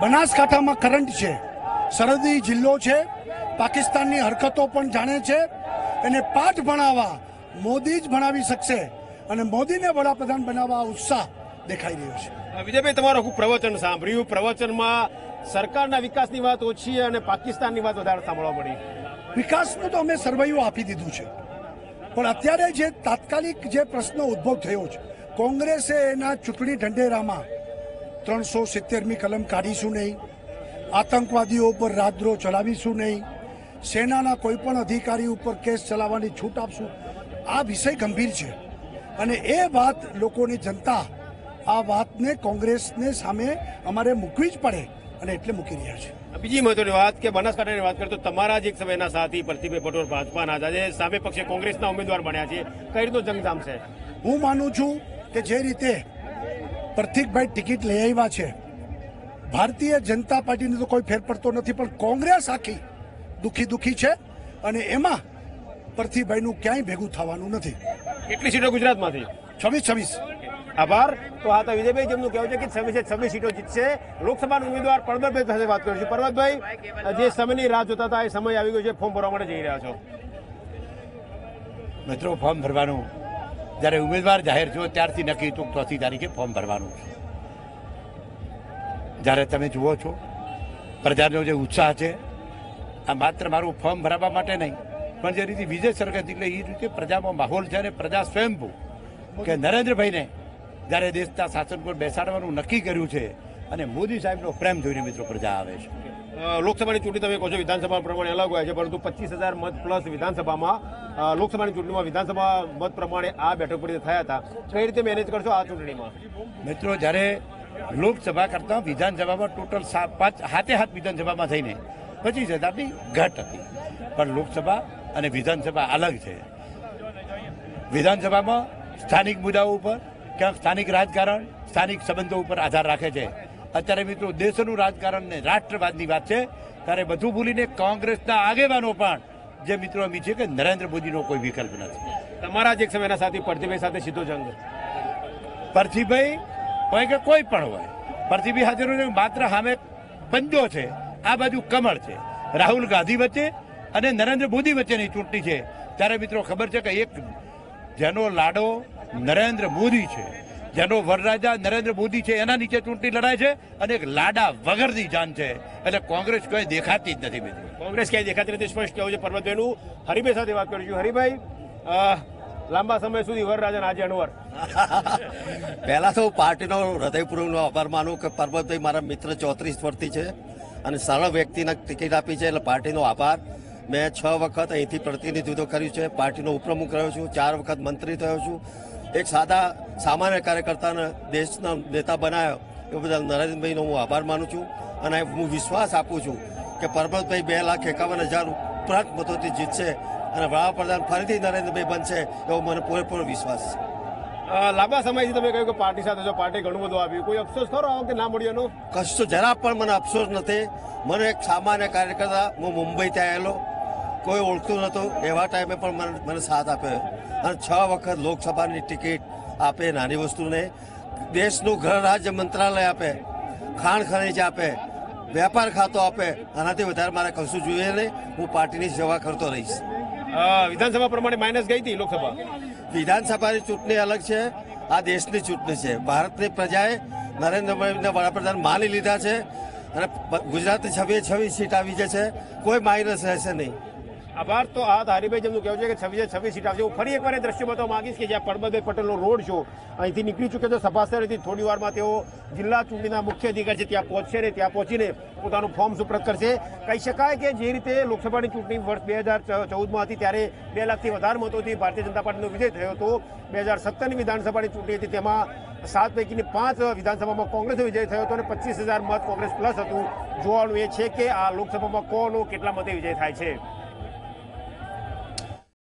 બનાસકાંઠામાં કરંટ છે. સરહદી જિલ્લો છે. પાકિસ્તાનની હરકતો પણ જાણે છે. એને પાઠ ભણાવવા મોદી જ ભણાવી શકશે. અને મોદીને વડાપ્રધાન બનાવવા ઉત્સાહ દેખાઈ રહ્યો છે. વિજયભાઈ તમારું આખું પ્રવચન સાંભળ્યું. પ્રવચનમાં સરકારના વિકાસની વાત ઓછી અને પાકિસ્તાનની વાત વધારે સાંભળવા મળી. વિકાસનું તો અમે સર્વૈયું આપી દીધું છે. પણ અત્યારે જે તાત્કાલિક જે પ્રશ્ન ઉદ્ભવ થયો છે કોંગ્રેસે એના ચૂંટણી ઢંઢેરામાં ત્રણસો સિત્તેરમી કલમ કાઢીશું નહીં. આતંકવાદીઓ ઉપર રાજદ્રોહ ચલાવીશું નહીં. સેનાના કોઈ પણ અધિકારી ઉપર કેસ ચલાવવાની છૂટ આપશું. આ વિષય ગંભીર છે. અને એ વાત લોકોની જનતા આ વાતને કોંગ્રેસને સામે અમારે મૂકવી જ પડે અને એટલે મૂકી રહ્યા છે. બીજી મહત્વની વાત કે બનાસકાંઠાની વાત કરીએ તો તમારા જ એક સમયના સાથી પ્રતિભાઈ પટોલ ભાજપાના આજે સામે પક્ષે કોંગ્રેસના ઉમેદવાર બન્યા છે. કઈ રીતનો જંગ જામશે હું માનું છું કે જે રીતે પ્રતિકભાઈ ટિકિટ લઈ આવ્યા છે. ભારતીય જનતા પાર્ટીને તો કોઈ ફેર પડતો નથી પણ કોંગ્રેસ આખી દુઃખી દુઃખી છે અને એમાં પ્રતિકભાઈનું ક્યાંય ભેગું થવાનું નથી. કેટલી સીટો ગુજરાતમાંથી? છવ્વીસ છવ્વીસ. આભાર. તો આ તો વિજયભાઈ જેમનું કહેવું છે કે છવ્વીસે છવ્વીસ સીટો જીતશે. લોકસભાના ઉમેદવાર પરબતભાઈ સાથે વાત કરીશું. પરબતભાઈ જે સમયની રાહ જોતા હતા એ સમય આવી ગયો છે. ફોર્મ ભરવા માટે જઈ રહ્યા છો. મિત્રો ફોર્મ ભરવાનું જ્યારે ઉમેદવાર જાહેર થયો ત્યારથી નક્કી હતું ચોથી તારીખે ફોર્મ ભરવાનું છે. જ્યારે તમે જુઓ છો, પ્રજાનો જે ઉત્સાહ છે, આ માત્ર મારું ફોર્મ ભરાવવા માટે નહીં, પણ જે રીતે વિજય સરકાર એટલે એ રીતે પ્રજામાં માહોલ છે અને પ્રજા સ્વયંભૂ કે નરેન્દ્રભાઈને જ્યારે દેશના શાસન પર બેસાડવાનું નક્કી કર્યું છે અને મોદી સાહેબનો પ્રેમ જોઈને મિત્રો પ્રજા આવે છે. લોકસભાની ચૂંટણી તમે કહો છો, વિધાનસભા પ્રમાણે અલગ હોય છે, પરંતુ પચીસ હજાર મત પ્લસ વિધાનસભામાં લોકસભાની ચૂંટણીમાં વિધાનસભા મત પ્રમાણે આ બેઠક પર થયા હતા. કઈ રીતે મેનેજ કરશો આ ચૂંટણીમાં? મિત્રો, જ્યારે લોકસભા કરતા વિધાનસભામાં ટોટલ સાત પાંચ, હાથે હાથ વિધાનસભામાં થઈને પચીસ હજારની ઘટ હતી. પણ લોકસભા અને વિધાનસભા અલગ છે. વિધાનસભામાં સ્થાનિક મુદ્દાઓ ઉપર, ક્યાંક સ્થાનિક રાજકારણ, સ્થાનિક સંબંધો ઉપર આધાર રાખે છે. અત્યારે મિત્રો, દેશનું રાજકારણ ને રાષ્ટ્રવાદની વાત છે. ત્યારે બધું ભૂલીને કોંગ્રેસના આગેવાનો પણ જે મિત્રો એમ છે કે નરેન્દ્ર મોદીનો કોઈ વિકલ્પ નથી. તમારા જ એક સમયના સાથી પરથીભાઈ સાથે સીધો જંગ પરથીભાઈ હોય કે કોઈ પણ હોય. પરથીભાઈ હાજર માત્ર સામે પંજો છે આ બાજુ કમળ છે. રાહુલ ગાંધી વચ્ચે અને નરેન્દ્ર મોદી વચ્ચેની ચૂંટણી છે. ત્યારે મિત્રો ખબર છે કે એક જેનો લાડો નરેન્દ્ર મોદી છે. જેનો વરરાજા નરેન્દ્ર મોદી છે એના નીચે ચૂંટણી લડાય છે અને એક લાડા વગરની જાન છે. એટલે કોંગ્રેસ કોઈ દેખાતી જ નથી મિત્રો કોંગ્રેસ ક્યાંય દેખાતી નથી સ્પષ્ટ કહેવું છે. પરમતભાઈનું હરિભાઈ સાથે વાત કરીશું. હરિભાઈ લાંબા સમય સુધી વરરાજાના આજે અનવર પહેલા તો પાર્ટીનો હૃદયપૂર્વકનો આભાર માનું કે પરબતભાઈ મારા મિત્ર ચોત્રીસ વર્ષથી છે અને સરળ વ્યક્તિને ટિકિટ આપી છે એટલે પાર્ટીનો આભાર. મેં છ વખત અહીંથી પ્રતિનિધિત્વ કર્યું છે પાર્ટીનો ઉપપ્રમુખ રહ્યો છું ચાર વખત મંત્રી થયો છું. એક સાદા સામાન્ય કાર્યકર્તાને દેશના નેતા બનાવ્યો. એ બદલ નરેન્દ્રભાઈનો હું આભાર માનું છું અને હું વિશ્વાસ આપું છું કે પરબતભાઈ બે લાખ એકાવન હજાર ઉપરાંત મતોથી જીતશે અને વડાપ્રધાન ફરીથી નરેન્દ્રભાઈ બનશે એવો મને પૂરેપૂરો વિશ્વાસ છે. લાંબા સમયથી તમે કહ્યું કે પાર્ટી સાથે જો પાર્ટી ઘણું બધું આવ્યું. કોઈ અફસોસ ખરો આ વખતે ના મળ્યો કશું જરા પણ મને અફસોસ નથી. મને એક સામાન્ય કાર્યકર્તા હું મુંબઈથી આવેલો. કોઈ ઓળખતું નહોતું એવા ટાઈમે પણ મને મને સાથ આપ્યો. અને છ વખત લોકસભાની ટિકિટ આપે નાની વસ્તુને. દેશનું ગૃહ રાજ્ય મંત્રાલય આપે ખાણ ખનીજ આપે વેપાર ખાતો આપે. આનાથી વધારે મારે કશું જોઈએ નહીં. હું પાર્ટીની સેવા કરતો રહીશ. વિધાનસભા પ્રમાણે માઇનસ ગઈ હતી લોકસભા? વિધાનસભાની ચૂંટણી અલગ છે. આ દેશની ચૂંટણી છે. ભારતની પ્રજાએ નરેન્દ્ર મોદીને વડાપ્રધાન માની લીધા છે. અને ગુજરાતની છવ્વીસ છવ્વીસ સીટ આવી જશે. કોઈ માઇનસ રહેશે નહીં. આભાર. તો આ ધારીભાઈ જેમનું કહેવું છે કે છવ્વીસે છવ્વીસ સીટ આવશે હું ફરી એકવાર એ દ્રશ્ય બતાવવા માંગીશ કે જ્યાં પરબતભાઈ પટેલનો રોડ શો અહીંથી નીકળી ચૂક્યો છે. સભાસ્થળેથી થોડી વારમાં તેઓ જિલ્લા ચૂંટણીના મુખ્ય અધિકારી છે. ત્યાં પહોંચશે ને ત્યાં પહોંચીને પોતાનું ફોર્મ સુપ્રત કરશે. કહી શકાય કે જે રીતે લોકસભાની ચૂંટણી વર્ષ બે હજાર ચૌદમાં હતી ત્યારે બે લાખથી વધારે મતોથી ભારતીય જનતા પાર્ટીનો વિજય થયો હતો. બે હજાર સત્તરની વિધાનસભાની ચૂંટણી હતી. તેમાં સાત પૈકીની પાંચ વિધાનસભામાં કોંગ્રેસનો વિજય થયો હતો અને પચીસ હજાર મત કોંગ્રેસ પ્લસ હતું. જોવાનું એ છે કે આ લોકસભામાં કોનો કેટલા મતે વિજય થાય છે.